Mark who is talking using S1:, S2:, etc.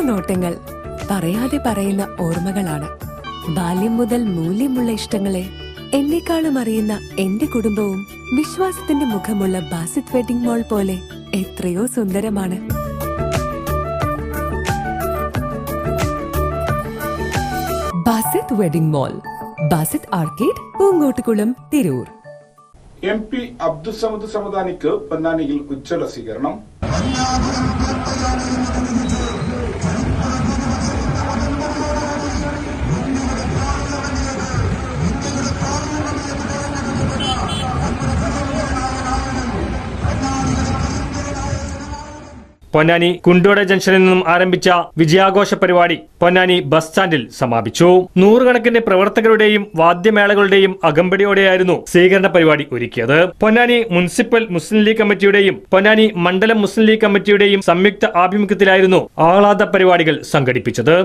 S1: നോട്ടങ്ങൾ പറയാതെ പറയുന്ന ഓർമ്മകളാണ്. ബാല്യം മുതൽ മൂല്യമുള്ള ഇഷ്ടങ്ങളെ എന്നെക്കാളും അറിയുന്ന എന്റെ കുടുംബവും വിശ്വാസത്തിന്റെ മുഖമുള്ള ബാസിത് വെഡിംഗ് മോൾ പോലെ എത്രയോ സുന്ദരമാണ്. Basith wedding mall Basith arcade Poongottukulam Tirur.
S2: M P Abdussamad സമദാനിക്ക് പൊന്നാനിയിൽ ഉജ്ജ്വല സ്വീകരണം
S3: പൊന്നാനി കുണ്ടോട ജംഗ്ഷനിൽ നിന്നും ആരംഭിച്ച വിജയാഘോഷ പരിപാടി പൊന്നാനി ബസ് സ്റ്റാൻഡിൽ സമാപിച്ചു. നൂറുകണക്കിന് പ്രവർത്തകരുടെയും വാദ്യമേളകളുടെയും അകമ്പടിയോടെയായിരുന്നു സ്വീകരണ പരിപാടി ഒരുക്കിയത്. പൊന്നാനി മുനിസിപ്പൽ മുസ്ലിം ലീഗ് കമ്മിറ്റിയുടെയും പൊന്നാനി മണ്ഡലം മുസ്ലിം ലീഗ് കമ്മിറ്റിയുടെയും സംയുക്ത ആഭിമുഖ്യത്തിലായിരുന്നു ആഹ്ലാദ പരിപാടികൾ സംഘടിപ്പിച്ചത്.